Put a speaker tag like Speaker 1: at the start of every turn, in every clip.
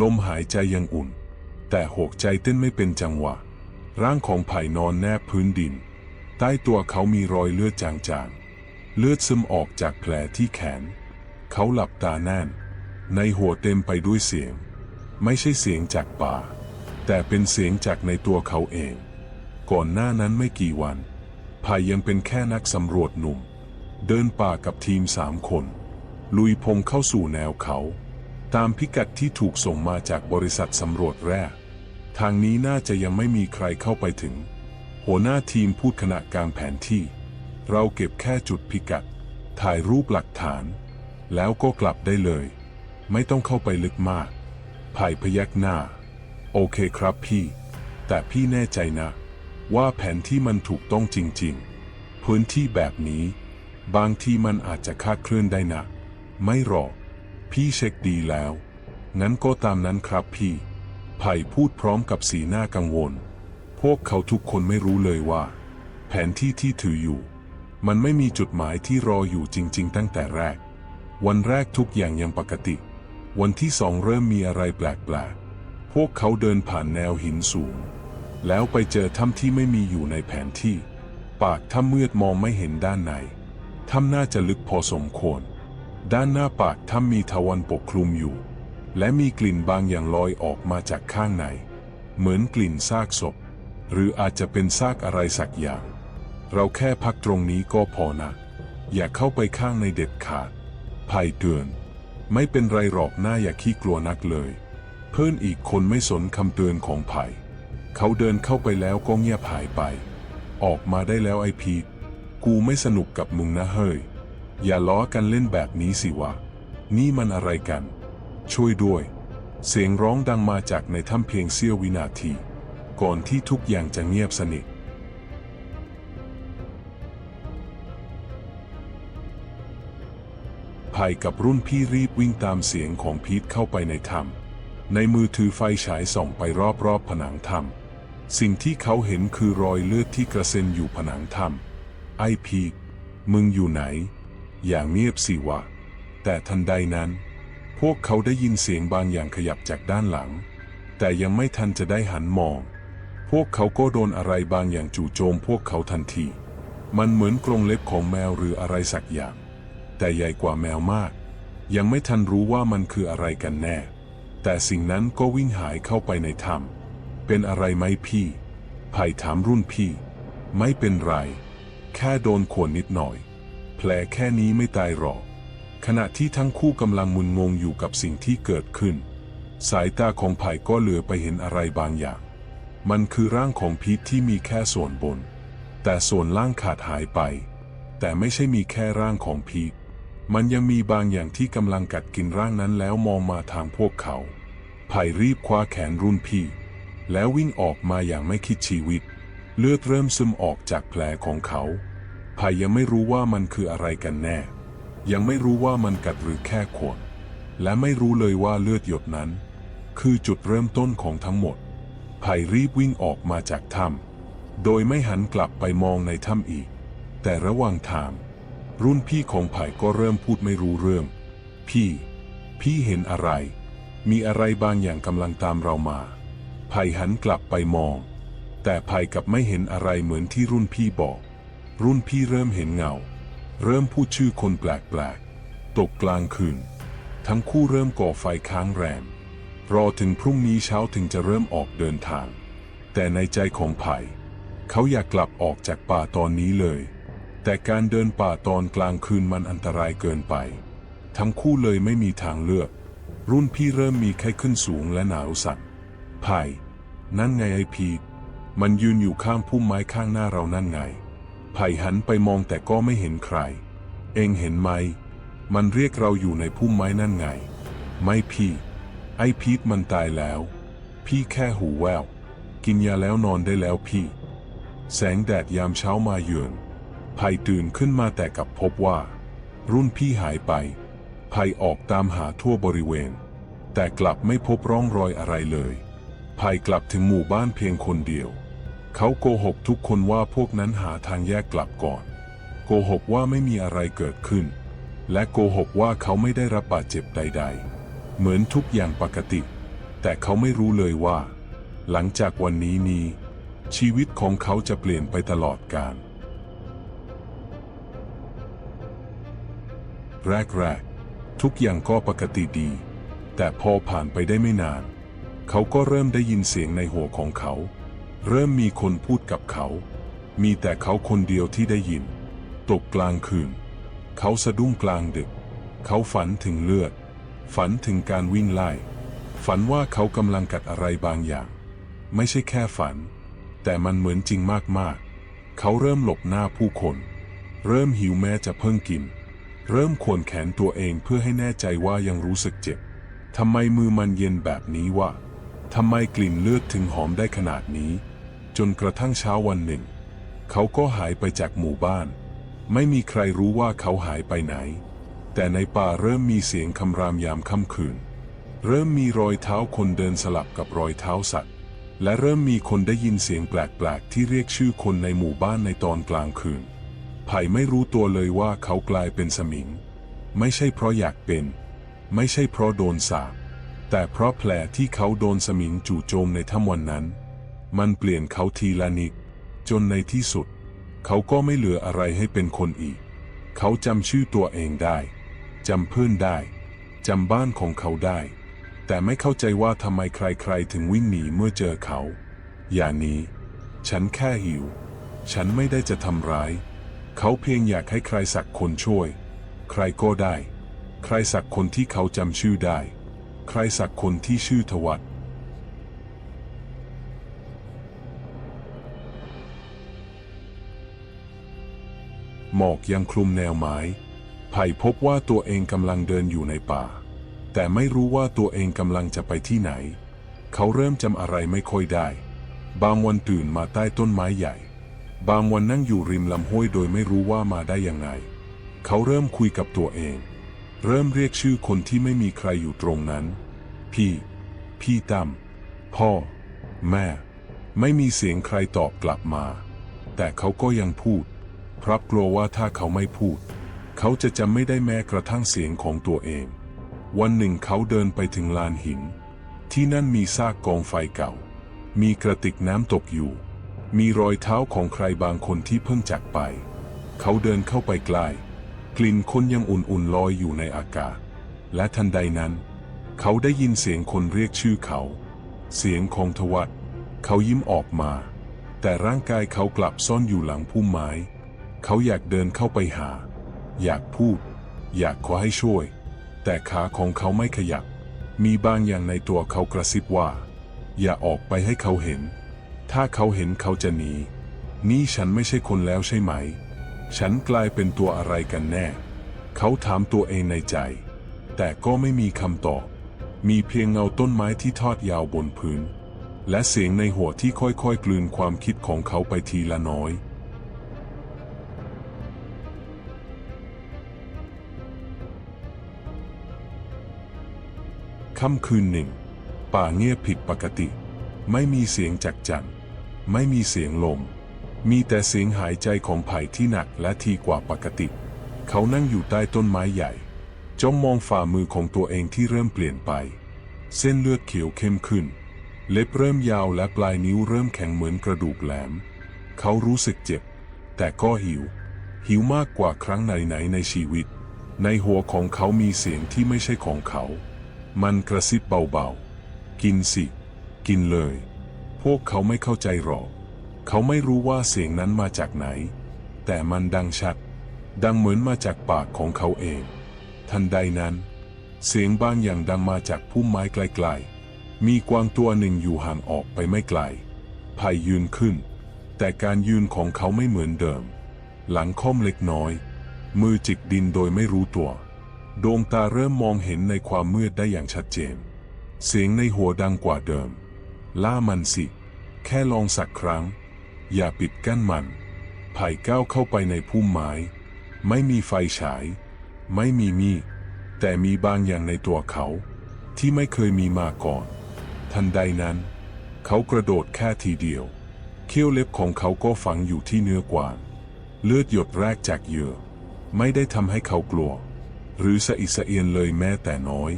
Speaker 1: ลมหายใจยังอุ่น แต่หกใจเต้นไม่เป็นจังหวะ ร่างของไผ่นอนแนบพื้นดิน ใต้ตัวเขามีรอยเลือดจางๆ เลือดซึมออกจากแผลที่แขน เขาหลับตาแน่น ในหัวเต็มไปด้วยเสียง ไม่ใช่เสียงจากป่า แต่เป็นเสียงจากในตัวเขาเอง ก่อนหน้านั้นไม่กี่วันไผ่ยังเป็นแค่นักสำรวจหนุ่ม เดินป่ากับทีมสามคน ลุยพงเข้าสู่แนวเขา ตามพิกัดที่ถูกส่งมาจากบริษัทสำรวจแร่ทางนี้น่าจะยังไม่มีใครเข้าไปถึง หัวหน้าทีมพูดขณะกลางแผนที่ เราเก็บแค่จุดพิกัด ถ่ายรูปหลักฐาน แล้วก็กลับได้เลย ไม่ต้องเข้าไปลึกมากไผ่พยักหน้า โอเคครับพี่ แต่พี่แน่ใจนะ ว่าแผนที่มันถูกต้องจริงๆ พื้นที่แบบนี้ บางทีมันอาจจะคาดเคลื่อนได้นะ ไม่หรอก พี่เช็คดีแล้ว งั้นก็ตามนั้นครับพี่ไผ่พูดพร้อมกับสีหน้ากังวล พวกเขาทุกคนไม่รู้เลยว่า แผนที่ที่ถืออยู่ มันไม่มีจุดหมายที่รออยู่จริง ๆ ตั้งแต่แรก วันแรกทุกอย่างยังปกติ วันที่สองเริ่มมีอะไรแปลกๆ พวกเขาเดินผ่านแนวหินสูง แล้วไปเจอถ้ำที่ไม่มีอยู่ในแผนที่ ปากถ้ำมืดมองไม่เห็นด้านใน ถ้ำน่าจะลึกพอสมควร ด้านหน้าปากถ้ำมีทวันปกคลุมอยู่ และมีกลิ่นบางอย่างลอยออกมาจากข้างใน เหมือนกลิ่นซากศพ หรืออาจจะเป็นซากอะไรสักอย่าง เราแค่พักตรงนี้ก็พอนะ อย่าเข้าไปข้างในเด็ดขาดภัยเตือน ไม่เป็นไรหรอกหน้าอย่าขี้กลัวนักเลย เพื่อนอีกคนไม่สนคำเตือนของไผ่เขาเดินเข้าไปแล้วก็เงียบหายไป ออกมาได้แล้วไอพีกูไม่สนุกกับมึงนะเฮ้ย อย่าล้อกันเล่นแบบนี้สิวะ นี่มันอะไรกัน ช่วยด้วย เสียงร้องดังมาจากในถ้ำเพียงเสี้ยววินาที ก่อนที่ทุกอย่างจะเงียบสนิทไผ่กับรุ่นพี่รีบวิ่งตามเสียงของพีทเข้าไปในถ้ำในมือถือไฟฉายส่องไปรอบๆผนังถ้ำสิ่งที่เขาเห็นคือรอยเลือดที่กระเซ็นอยู่ผนังถ้ำไอพีทมึงอยู่ไหน อย่างเงียบสิวะ แต่ทันใดนั้น พวกเขาได้ยินเสียงบางอย่างขยับจากด้านหลัง แต่ยังไม่ทันจะได้หันมอง พวกเขาก็โดนอะไรบางอย่างจู่โจมพวกเขาทันที มันเหมือนกรงเล็บของแมวหรืออะไรสักอย่าง แต่ใหญ่กว่าแมวมาก ยังไม่ทันรู้ว่ามันคืออะไรกันแน่ แต่สิ่งนั้นก็วิ่งหายเข้าไปในถ้ำเป็นอะไรไหมพี่ไผ่ถามรุ่นพี่ ไม่เป็นไร แค่โดนขวนนิดหน่อย ผลแค่นี้ไม่ตายหรอก ขณะที่ทั้งคู่กำลังมุนงงอยู่กับสิ่งที่เกิดขึ้น สายตาของไผ่ก็เหลือไปเห็นอะไรบางอย่าง มันคือร่างของพีทที่มีแค่ส่วนบน แต่ส่วนล่างขาดหายไป แต่ไม่ใช่มีแค่ร่างของพีทมันยังมีบางอย่างที่กำลังกัดกินร่างนั้นแล้วมองมาทางพวกเขาไผ่รีบคว้าแขนรุ่นพี่ แล้ววิ่งออกมาอย่างไม่คิดชีวิต เลือดเริ่มซึมออกจากแผลของเขา ไผ่ยังไม่รู้ว่ามันคืออะไรกันแน่ ยังไม่รู้ว่ามันกัดหรือแค่ข่วนและไม่รู้เลยว่าเลือดหยดนั้น คือจุดเริ่มต้นของทั้งหมดไผ่รีบวิ่งออกมาจากถ้ำโดยไม่หันกลับไปมองในถ้ำอีก แต่ระหว่างทางรุ่นพี่ของไผ่ก็เริ่มพูดไม่รู้เรื่อง พี่ พี่เห็นอะไร มีอะไรบางอย่างกำลังตามเรามาไผ่หันกลับไปมอง แต่ไผ่กับไม่เห็นอะไรเหมือนที่รุ่นพี่บอก รุ่นพี่เริ่มเห็นเงา เริ่มพูดชื่อคนแปลกๆ ตกกลางคืน ทั้งคู่เริ่มก่อไฟค้างแรม รอถึงพรุ่งนี้เช้าถึงจะเริ่มออกเดินทาง แต่ในใจของไผ่เขาอยากกลับออกจากป่าตอนนี้เลย แต่การเดินป่าตอนกลางคืนมันอันตรายเกินไป ทั้งคู่เลยไม่มีทางเลือก รุ่นพี่เริ่มมีไข้ขึ้นสูงและหนาวสั่นไผ่นั่นไงไอพีมันยืนอยู่ข้างพุ่มไม้ข้างหน้าเรานั่นไง ไผ่หันไปมองแต่ก็ไม่เห็นใคร เองเห็นไหม มันเรียกเราอยู่ในพุ่มไม้นั่นไง ไม่พี่ ไอพีทมันตายแล้ว พี่แค่หูแวว กินยาแล้วนอนได้แล้วพี่ แสงแดดยามเช้ามาเยือนไผ่ตื่นขึ้นมาแต่กลับพบว่า รุ่นพี่หายไปไผ่ออกตามหาทั่วบริเวณ แต่กลับไม่พบร่องรอยอะไรเลยไผ่กลับถึงหมู่บ้านเพียงคนเดียว เขาโกหกทุกคนว่าพวกนั้นหาทางแยกกลับก่อน โกหกว่าไม่มีอะไรเกิดขึ้น และโกหกว่าเขาไม่ได้รับบาดเจ็บใด ๆ เหมือนทุกอย่างปกติ แต่เขาไม่รู้เลยว่า หลังจากวันนี้นี้ ชีวิตของเขาจะเปลี่ยนไปตลอดกาลแรกๆทุกอย่างก็ปกติดี แต่พอผ่านไปได้ไม่นาน เขาก็เริ่มได้ยินเสียงในหัวของเขา เริ่มมีคนพูดกับเขา มีแต่เขาคนเดียวที่ได้ยิน ตกกลางคืน เขาสะดุ้งกลางดึก เขาฝันถึงเลือด ฝันถึงการวิ่งไล่ ฝันว่าเขากำลังกัดอะไรบางอย่าง ไม่ใช่แค่ฝัน แต่มันเหมือนจริงมากๆ เขาเริ่มหลบหน้าผู้คน เริ่มหิวแม้จะเพิ่งกิน เริ่มขวนแขนตัวเองเพื่อให้แน่ใจว่ายังรู้สึกเจ็บทำไมมือมันเย็นแบบนี้วะทำไมกลิ่นเลือดถึงหอมได้ขนาดนี้ จนกระทั่งเช้าวันหนึ่ง เขาก็หายไปจากหมู่บ้าน ไม่มีใครรู้ว่าเขาหายไปไหน แต่ในป่าเริ่มมีเสียงคำรามยามค่ำคืน เริ่มมีรอยเท้าคนเดินสลับกับรอยเท้าสัตว์ และเริ่มมีคนได้ยินเสียงแปลกๆที่เรียกชื่อคนในหมู่บ้านในตอนกลางคืนไผ่ไม่รู้ตัวเลยว่าเขากลายเป็นสมิง ไม่ใช่เพราะอยากเป็น ไม่ใช่เพราะโดนสาปแต่เพราะแผลที่เขาโดนสมิงจู่โจมในถ้ำวันนั้น มันเปลี่ยนเขาทีละนิด จนในที่สุด เขาก็ไม่เหลืออะไรให้เป็นคนอีก เขาจำชื่อตัวเองได้จำเพื่อนได้จำบ้านของเขาได้ แต่ไม่เข้าใจว่าทำไมใครๆ ถึงวิ่งหนีเมื่อเจอเขา อย่างนี้ ฉันแค่หิว ฉันไม่ได้จะทำร้าย เขาเพียงอยากให้ใครสักคนช่วย ใครก็ได้ ใครสักคนที่เขาจำชื่อได้ ใครสักคนที่ชื่อทวัต มอกยังคลุมแนวไม้ ไผ่พบว่าตัวเองกำลังเดินอยู่ในป่า แต่ไม่รู้ว่าตัวเองกำลังจะไปที่ไหน เขาเริ่มจำอะไรไม่ค่อยได้ บางวันตื่นมาใต้ต้นไม้ใหญ่ บางวันนั่งอยู่ริมลำห้วยโดยไม่รู้ว่ามาได้ยังไง เขาเริ่มคุยกับตัวเอง เริ่มเรียกชื่อคนที่ไม่มีใครอยู่ตรงนั้น พี่ พี่ตั้มพ่อ แม่ ไม่มีเสียงใครตอบกลับมา แต่เขาก็ยังพูด เพราะกลัวว่าถ้าเขาไม่พูด เขาจะจำไม่ได้แม้กระทั่งเสียงของตัวเอง วันหนึ่งเขาเดินไปถึงลานหิน ที่นั่นมีซากกองไฟเก่า มีกระติกน้ำตกอยู่ มีรอยเท้าของใครบางคนที่เพิ่งจากไป เขาเดินเข้าไปใกล้กลิ่นคนยังอุ่นๆลอยอยู่ในอากาศ และทันใดนั้น เขาได้ยินเสียงคนเรียกชื่อเขา เสียงของทวัตเขายิ้มออกมา แต่ร่างกายเขากลับซ่อนอยู่หลังพุ่มไม้ เขาอยากเดินเข้าไปหา อยากพูด อยากขอให้ช่วย แต่ขาของเขาไม่ขยับ มีบางอย่างในตัวเขากระซิบว่า อย่าออกไปให้เขาเห็น ถ้าเขาเห็นเขาจะหนี นี่ฉันไม่ใช่คนแล้วใช่ไหม ฉันกลายเป็นตัวอะไรกันแน่ เขาถามตัวเองในใจ แต่ก็ไม่มีคำตอบ มีเพียงเงาต้นไม้ที่ทอดยาวบนพื้น และเสียงในหัวที่ค่อยๆกลืนความคิดของเขาไปทีละน้อย ค่ำคืนหนึ่ง ป่าเงียบผิดปกติ ไม่มีเสียงจักจั่นไม่มีเสียงลม มีแต่เสียงหายใจของไผ่ที่หนักและทีกว่าปกติ เขานั่งอยู่ใต้ต้นไม้ใหญ่จ้องมองฝ่ามือของตัวเองที่เริ่มเปลี่ยนไป เส้นเลือดเขียวเข้มขึ้น เล็บเริ่มยาวและปลายนิ้วเริ่มแข็งเหมือนกระดูกแหลม เขารู้สึกเจ็บ แต่ก็หิว หิวมากกว่าครั้งไหนๆในชีวิต ในหัวของเขามีเสียงที่ไม่ใช่ของเขา มันกระซิบเบาๆ กินสิ กินเลย พวกเขาไม่เข้าใจหรอก เขาไม่รู้ว่าเสียงนั้นมาจากไหน แต่มันดังชัด ดังเหมือนมาจากปากของเขาเอง ทันใดนั้น เสียงบางอย่างดังมาจากพุ่มไม้ไกลๆ มีกวางตัวหนึ่งอยู่ห่างออกไปไม่ไกลไผ่ยืนขึ้น แต่การยืนของเขาไม่เหมือนเดิม หลังค่อมเล็กน้อย มือจิกดินโดยไม่รู้ตัว ดวงตาเริ่มมองเห็นในความมืดได้อย่างชัดเจน เสียงในหัวดังกว่าเดิม ล่ามันสิ แค่ลองสักครั้ง อย่าปิดกั้นมันไผ่ก้าวเข้าไปในพุ่มไม้ ไม่มีไฟฉาย ไม่มีมีดแต่มีบางอย่างในตัวเขา ที่ไม่เคยมีมาก่อน ทันใดนั้น เขากระโดดแค่ทีเดียว เขี้ยวเล็บของเขาก็ฝังอยู่ที่เนื้อกวาง เลือดหยดแรกจากเหยื่อ ไม่ได้ทำให้เขากลัว หรือสะอิสะเอียนเลยแม้แต่น้อย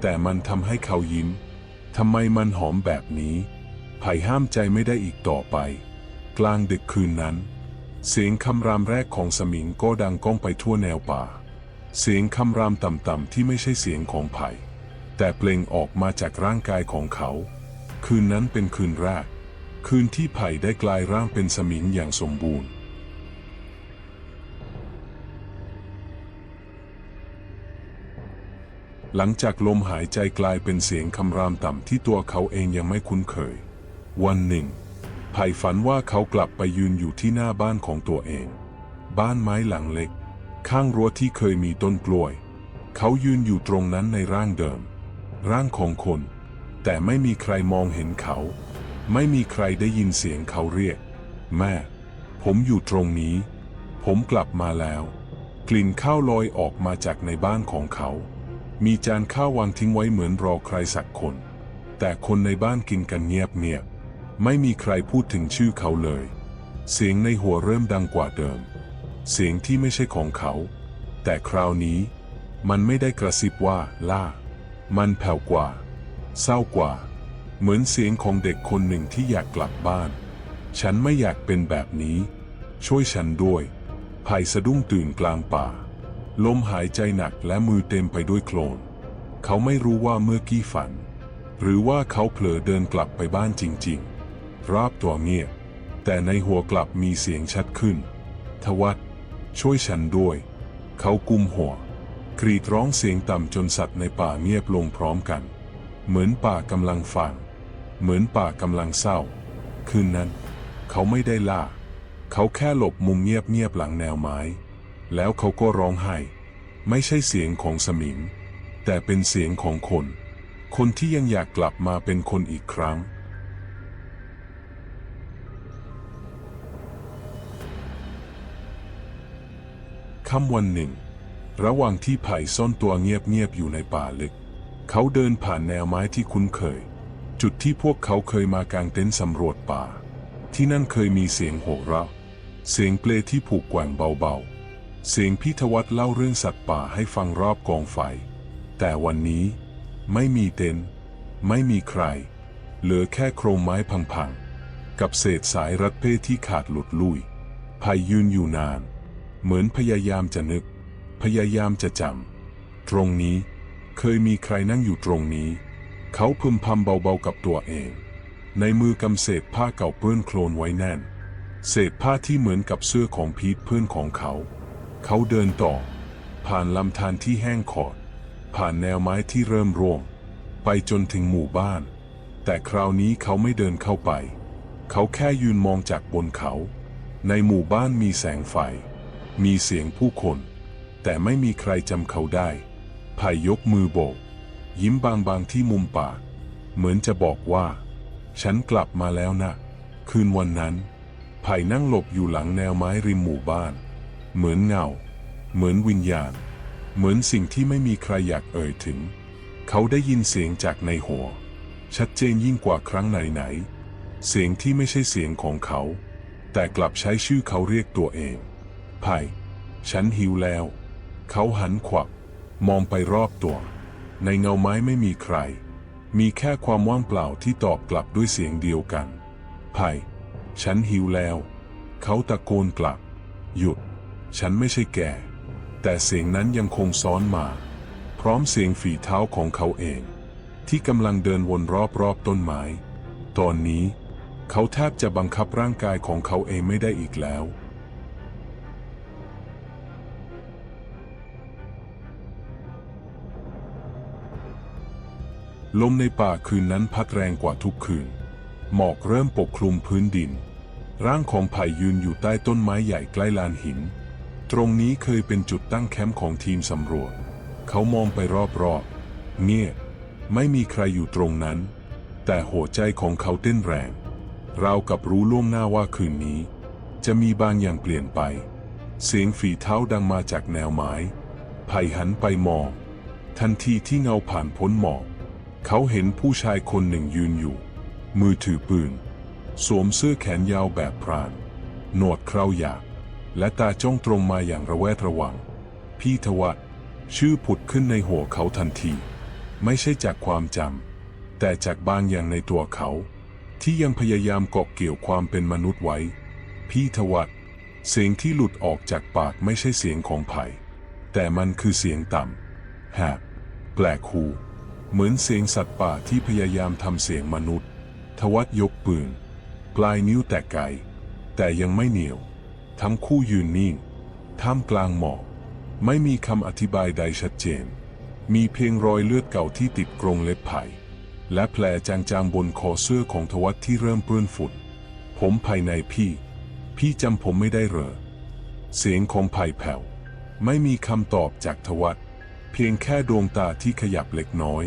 Speaker 1: แต่มันทำให้เขายิ้มทำไมมันหอมแบบนี้ไผ่ห้ามใจไม่ได้อีกต่อไป กลางดึกคืนนั้น เสียงคำรามแรกของสมิงก็ดังก้องไปทั่วแนวป่า เสียงคำรามต่ำๆที่ไม่ใช่เสียงของไผ่แต่เปล่งออกมาจากร่างกายของเขา คืนนั้นเป็นคืนแรก คืนที่ไผ่ได้กลายร่างเป็นสมิงอย่างสมบูรณ์ หลังจากลมหายใจกลายเป็นเสียงคำรามต่ำที่ตัวเขาเองยังไม่คุ้นเคย วันหนึ่งไผ่ฝันว่าเขากลับไปยืนอยู่ที่หน้าบ้านของตัวเอง บ้านไม้หลังเล็ก ข้างรั้วที่เคยมีต้นกล้วย เขายืนอยู่ตรงนั้นในร่างเดิม ร่างของคน แต่ไม่มีใครมองเห็นเขา ไม่มีใครได้ยินเสียงเขาเรียก แม่ ผมอยู่ตรงนี้ ผมกลับมาแล้ว กลิ่นข้าวลอยออกมาจากในบ้านของเขา มีจานข้าววางทิ้งไว้เหมือนรอใครสักคน แต่คนในบ้านกินกันเงียบๆไม่มีใครพูดถึงชื่อเขาเลย เสียงในหัวเริ่มดังกว่าเดิม เสียงที่ไม่ใช่ของเขา แต่คราวนี้มันไม่ได้กระซิบว่าล่า มันแผ่วกว่า เศร้ากว่า เหมือนเสียงของเด็กคนหนึ่งที่อยากกลับบ้าน ฉันไม่อยากเป็นแบบนี้ ช่วยฉันด้วยไผ่สะดุ้งตื่นกลางป่า ลมหายใจหนักและมือเต็มไปด้วยโคลน เขาไม่รู้ว่าเมื่อกี้ฝัน หรือว่าเขาเผลอเดินกลับไปบ้านจริงๆรอบตัวเงียบ แต่ในหัวกลับมีเสียงชัดขึ้น ทวัตช่วยฉันด้วย เขากุมหัว กรีดร้องเสียงต่ำจนสัตว์ในป่าเงียบลงพร้อมกัน เหมือนป่ากำลังฟัง เหมือนป่ากำลังเศร้า คืนนั้น เขาไม่ได้ล่า เขาแค่หลบมุมเงียบๆหลังแนวไม้ แล้วเขาก็ร้องไห้ ไม่ใช่เสียงของสมิง แต่เป็นเสียงของคน คนที่ยังอยากกลับมาเป็นคนอีกครั้ง ค่ำวันหนึ่ง ระหว่างที่ไผ่ซ่อนตัวเงียบๆอยู่ในป่าลึก เขาเดินผ่านแนวไม้ที่คุ้นเคย จุดที่พวกเขาเคยมากางเต็นท์สำรวจป่า ที่นั่นเคยมีเสียงโห่เราะเสียงเปลที่ผูกแกว่งเบาๆ เสียงพิทวัตเล่าเรื่องสัตว์ป่าให้ฟังรอบกองไฟ แต่วันนี้ไม่มีเต็นท์ไม่มีใคร เหลือแค่โครงไม้พังๆ กับเศษสายรัดเป้ที่ขาดหลุดลุ่ยไผ่ยืนอยู่นาน เหมือนพยายามจะนึก พยายามจะจำตรงนี้เคยมีใครนั่งอยู่ตรงนี้ เขาพึมพำเบาๆกับตัวเอง ในมือกำเศษผ้าเก่าเปื้อนโคลนไว้แน่น เศษผ้าที่เหมือนกับเสื้อของพีทเพื่อนของเขา เขาเดินต่อ ผ่านลำธารที่แห้งขอด ผ่านแนวไม้ที่เริ่มร่วง ไปจนถึงหมู่บ้าน แต่คราวนี้เขาไม่เดินเข้าไป เขาแค่ยืนมองจากบนเขา ในหมู่บ้านมีแสงไฟ มีเสียงผู้คน แต่ไม่มีใครจำเขาได้ไผ่ยกมือโบก ยิ้มบางๆที่มุมปาก เหมือนจะบอกว่า ฉันกลับมาแล้วนะ คืนวันนั้นไผ่นั่งหลบอยู่หลังแนวไม้ริมหมู่บ้าน เหมือนเงา เหมือนวิญญาณ เหมือนสิ่งที่ไม่มีใครอยากเอ่ยถึง เขาได้ยินเสียงจากในหัว ชัดเจนยิ่งกว่าครั้งไหนๆเสียงที่ไม่ใช่เสียงของเขา แต่กลับใช้ชื่อเขาเรียกตัวเองไผ่ฉันหิวแล้ว เขาหันขวับ มองไปรอบตัว ในเงาไม้ไม่มีใคร มีแค่ความว่างเปล่าที่ตอบกลับด้วยเสียงเดียวกันไผ่ฉันหิวแล้ว เขาตะโกนกลับ หยุด ฉันไม่ใช่แก่แต่เสียงนั้นยังคงซ้อนมา พร้อมเสียงฝีเท้าของเขาเอง ที่กำลังเดินวนรอบๆต้นไม้ ตอนนี้ เขาแทบจะบังคับร่างกายของเขาเองไม่ได้อีกแล้ว ลมในป่าคืนนั้นพัดแรงกว่าทุกคืน หมอกเริ่มปกคลุมพื้นดินร่างของไผ่ยืนอยู่ใต้ต้นไม้ใหญ่ใกล้ลานหิน ตรงนี้เคยเป็นจุดตั้งแคมป์ของทีมสำรวจ เขามองไปรอบๆ เงียบไม่มีใครอยู่ตรงนั้น แต่หัวใจของเขาเต้นแรง ราวกับรู้ล่วงหน้าว่าคืนนี้ จะมีบางอย่างเปลี่ยนไป เสียงฝีเท้าดังมาจากแนวไม้ไผ่หันไปมอง ทันทีที่เงาผ่านพ้นหมอก เขาเห็นผู้ชายคนหนึ่งยืนอยู่ มือถือปืน สวมเสื้อแขนยาวแบบพราน หนวดเคราหยาบ และตาจ้องตรงมาอย่างระแวดระวัง พี่ทวัตชื่อผุดขึ้นในหัวเขาทันที ไม่ใช่จากความจำแต่จากบางอย่างในตัวเขา ที่ยังพยายามเกาะเกี่ยวความเป็นมนุษย์ไว้ พี่ทวัตเสียงที่หลุดออกจากปากไม่ใช่เสียงของไผ่แต่มันคือเสียงต่ำแหบแปลกหูเหมือนเสียงสัตว์ป่าที่พยายามทำเสียงมนุษย์ ทวัตยกปืน ปลายนิ้วแตกไกลแต่ยังไม่เหนียว ทั้งคู่ยืนนิ่ง ท่ามกลางหมอกไม่มีคำอธิบายใดชัดเจน มีเพียงรอยเลือดเก่าที่ติดกรงเล็บไผ่ และแผลจางๆบนคอเสื้อของทวัตที่เริ่มเปื้อนฝุ่น ผมภายในพี่ พี่จำผมไม่ได้เหรอ เสียงของไผ่แผ่ว ไม่มีคำตอบจากทวัตเพียงแค่ดวงตาที่ขยับเล็กน้อย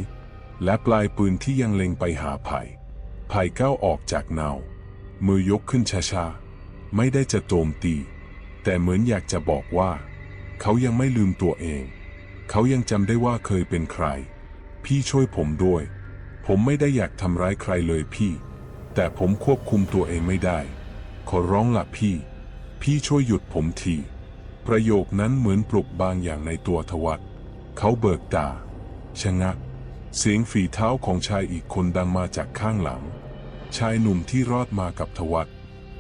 Speaker 1: และปลายปืนที่ยังเล็งไปหาไผ่ไผ่ก้าวออกจากเนามือยกขึ้นช้าๆ ไม่ได้จะโจมตี แต่เหมือนอยากจะบอกว่า เขายังไม่ลืมตัวเอง เขายังจำได้ว่าเคยเป็นใคร พี่ช่วยผมด้วย ผมไม่ได้อยากทำร้ายใครเลยพี่ แต่ผมควบคุมตัวเองไม่ได้ ขอร้องละพี่ พี่ช่วยหยุดผมที ประโยคนั้นเหมือนปลุกบางอย่างในตัวทวัตเขาเบิกตา ชะงัก เสียงฝีเท้าของชายอีกคนดังมาจากข้างหลัง ชายหนุ่มที่รอดมากับทวัต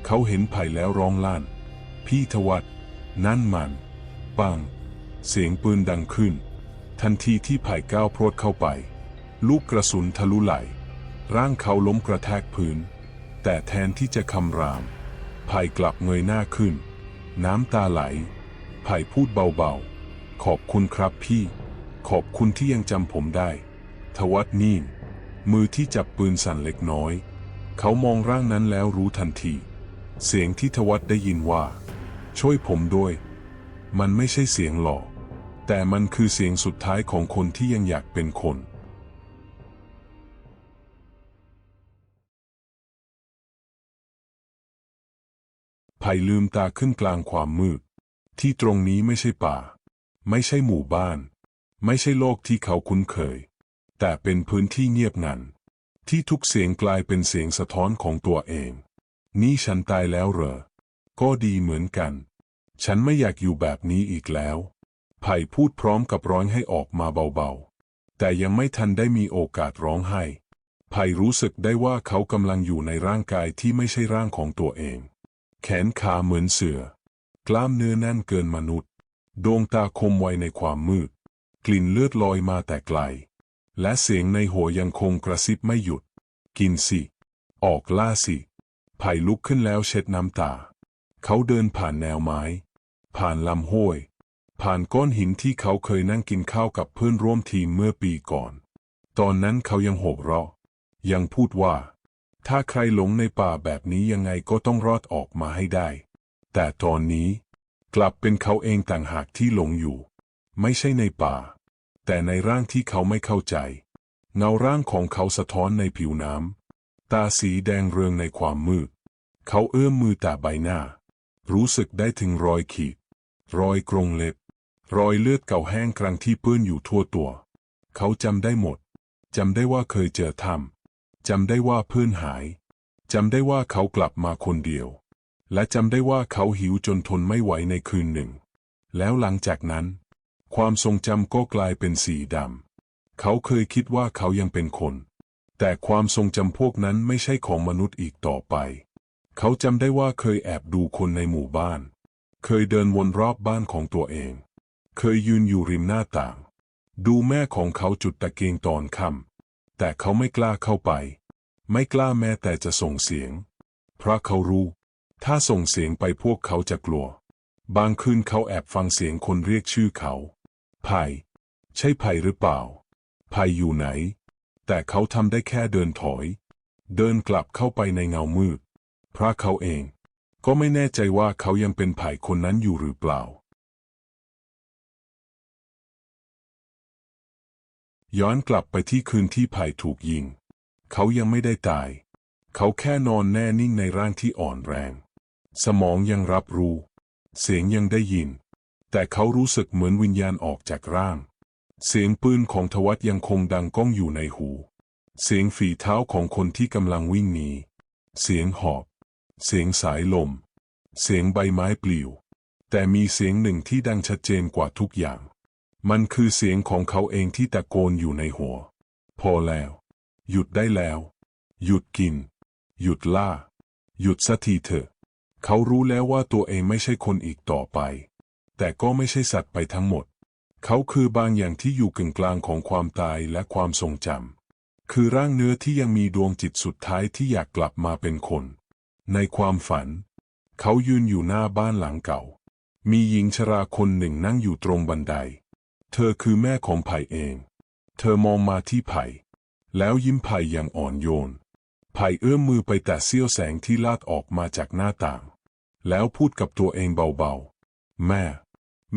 Speaker 1: เขาเห็นไผ่แล้วร้องลั่น พี่ทวัตนั่นมันปัง เสียงปืนดังขึ้น ทันทีที่ไผ่ก้าวโพรดเข้าไป ลูกกระสุนทะลุไหล ร่างเขาล้มกระแทกพื้น แต่แทนที่จะคำรามไผ่กลับเงยหน้าขึ้น น้ำตาไหลไผ่พูดเบาๆ ขอบคุณครับพี่ ขอบคุณที่ยังจำผมได้ ทวัตนิ่งมือที่จับปืนสั่นเล็กน้อย เขามองร่างนั้นแล้วรู้ทันที เสียงที่ทวัตได้ยินว่า ช่วยผมด้วย มันไม่ใช่เสียงหลอก แต่มันคือเสียงสุดท้ายของคนที่ยังอยากเป็นคน ไผ่ลืมตาขึ้นกลางความมืด ที่ตรงนี้ไม่ใช่ป่า ไม่ใช่หมู่บ้าน ไม่ใช่โลกที่เขาคุ้นเคย แต่เป็นพื้นที่เงียบงันที่ทุกเสียงกลายเป็นเสียงสะท้อนของตัวเอง นี่ฉันตายแล้วเหรอ ก็ดีเหมือนกัน ฉันไม่อยากอยู่แบบนี้อีกแล้วไผ่พูดพร้อมกับร้องให้ออกมาเบาๆ แต่ยังไม่ทันได้มีโอกาสร้องไห้ไผ่รู้สึกได้ว่าเขากำลังอยู่ในร่างกายที่ไม่ใช่ร่างของตัวเอง แขนขาเหมือนเสือ กล้ามเนื้อแน่นเกินมนุษย์ ดวงตาคมไวในความมืด กลิ่นเลือดลอยมาแต่ไกล และเสียงในหัวยังคงกระซิบไม่หยุด กินสิ ออกล่าสิ ไผ่ลุกขึ้นแล้วเช็ดน้ำตา เขาเดินผ่านแนวไม้ ผ่านลำห้วย ผ่านก้อนหินที่เขาเคยนั่งกินข้าวกับเพื่อนร่วมทีมเมื่อปีก่อน ตอนนั้นเขายังโหกเราะ ยังพูดว่า ถ้าใครหลงในป่าแบบนี้ยังไงก็ต้องรอดออกมาให้ได้ แต่ตอนนี้กลับเป็นเขาเองต่างหากที่หลงอยู่ ไม่ใช่ในป่า แต่ในร่างที่เขาไม่เข้าใจ เงาร่างของเขาสะท้อนในผิวน้ำ ตาสีแดงเรืองในความมืด เขาเอื้อมมือแต่ใบหน้า รู้สึกได้ถึงรอยขีด รอยกรงเล็บ รอยเลือดเก่าแห้งกรังที่เปื้อนอยู่ทั่วตัว เขาจำได้หมด จำได้ว่าเคยเจอถ้ำจำได้ว่าเพื่อนหาย จำได้ว่าเขากลับมาคนเดียว และจำได้ว่าเขาหิวจนทนไม่ไหวในคืนหนึ่ง แล้วหลังจากนั้น ความทรงจำก็กลายเป็นสีดำ เขาเคยคิดว่าเขายังเป็นคน แต่ความทรงจำพวกนั้นไม่ใช่ของมนุษย์อีกต่อไป เขาจำได้ว่าเคยแอบดูคนในหมู่บ้าน เคยเดินวนรอบบ้านของตัวเอง เคยยืนอยู่ริมหน้าต่าง ดูแม่ของเขาจุดตะเกียงตอนค่ำแต่เขาไม่กล้าเข้าไป ไม่กล้าแม้แต่จะส่งเสียง เพราะเขารู้ ถ้าส่งเสียงไปพวกเขาจะกลัว บางคืนเขาแอบฟังเสียงคนเรียกชื่อเขาไผ่ใช่ไผ่หรือเปล่าไผ่อยู่ไหน แต่เขาทำได้แค่เดินถอย เดินกลับเข้าไปในเงามืดเพราะเขาเอง ก็ไม่แน่ใจว่าเขายังเป็นไผ่คนนั้นอยู่หรือเปล่า ย้อนกลับไปที่คืนที่ไผ่ถูกยิง เขายังไม่ได้ตาย เขาแค่นอนแน่นิ่งในร่างที่อ่อนแรง สมองยังรับรู้ เสียงยังได้ยิน แต่เขารู้สึกเหมือนวิญญาณออกจากร่าง เสียงปืนของทวัตยังคงดังก้องอยู่ในหู เสียงฝีเท้าของคนที่กำลังวิ่งหนี เสียงหอบ เสียงสายลม เสียงใบไม้ปลิว แต่มีเสียงหนึ่งที่ดังชัดเจนกว่าทุกอย่าง มันคือเสียงของเขาเองที่ตะโกนอยู่ในหัว พอแล้ว หยุดได้แล้ว หยุดกิน หยุดล่า หยุดสักทีเถอะ เขารู้แล้วว่าตัวเองไม่ใช่คนอีกต่อไป แต่ก็ไม่ใช่สัตว์ไปทั้งหมด เขาคือบางอย่างที่อยู่กึ่งกลางของความตายและความทรงจำ คือร่างเนื้อที่ยังมีดวงจิตสุดท้ายที่อยากกลับมาเป็นคน ในความฝัน เขายืนอยู่หน้าบ้านหลังเก่า มีหญิงชราคนหนึ่งนั่งอยู่ตรงบันได เธอคือแม่ของไผ่เอง เธอมองมาที่ไผ่ แล้วยิ้มไผ่อย่างอ่อนโยน ไผ่เอื้อมมือไปแตะเสี้ยวแสงที่ลาดออกมาจากหน้าต่าง แล้วพูดกับตัวเองเบาๆ แม่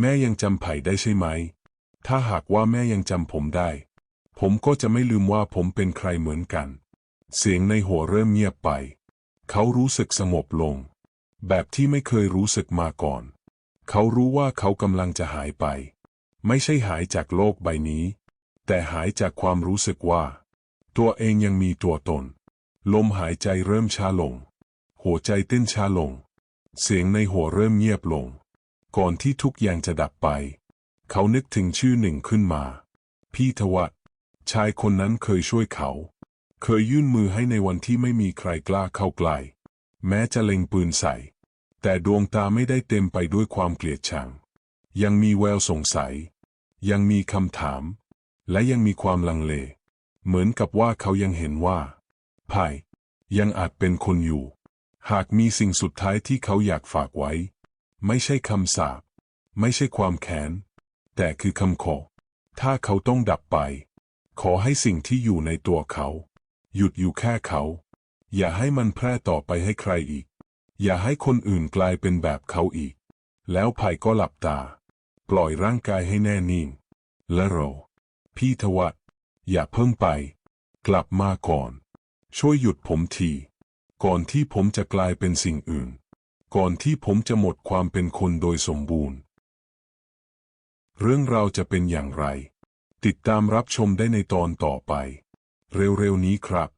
Speaker 1: แม่ยังจำไผ่ได้ใช่ไหม ถ้าหากว่าแม่ยังจำผมได้ ผมก็จะไม่ลืมว่าผมเป็นใครเหมือนกัน เสียงในหัวเริ่มเงียบไป เขารู้สึกสงบลง แบบที่ไม่เคยรู้สึกมาก่อน เขารู้ว่าเขากำลังจะหายไป ไม่ใช่หายจากโลกใบนี้ แต่หายจากความรู้สึกว่า ตัวเองยังมีตัวตน ลมหายใจเริ่มช้าลง หัวใจเต้นช้าลง เสียงในหัวเริ่มเงียบลง ก่อนที่ทุกอย่างจะดับไป เขานึกถึงชื่อหนึ่งขึ้นมา พี่ทวัตชายคนนั้นเคยช่วยเขา เคยยื่นมือให้ในวันที่ไม่มีใครกล้าเข้าใกล้แม้จะเล็งปืนใส่ แต่ดวงตาไม่ได้เต็มไปด้วยความเกลียดชัง ยังมีแววสงสัย ยังมีคำถาม และยังมีความลังเล เหมือนกับว่าเขายังเห็นว่าไผ่ยังอาจเป็นคนอยู่ หากมีสิ่งสุดท้ายที่เขาอยากฝากไว้ ไม่ใช่คำสาปไม่ใช่ความแค้น แต่คือคำขอ ถ้าเขาต้องดับไป ขอให้สิ่งที่อยู่ในตัวเขา หยุดอยู่แค่เขา อย่าให้มันแพร่ต่อไปให้ใครอีก อย่าให้คนอื่นกลายเป็นแบบเขาอีก แล้วไผ่ก็หลับตา ปล่อยร่างกายให้แน่นิ่ง และรอพี่ทวัตอย่าเพิ่งไป กลับมาก่อน ช่วยหยุดผมที ก่อนที่ผมจะกลายเป็นสิ่งอื่น ก่อนที่ผมจะหมดความเป็นคนโดยสมบูรณ์ เรื่องราวจะเป็นอย่างไร ติดตามรับชมได้ในตอนต่อไป เร็วๆนี้ครับ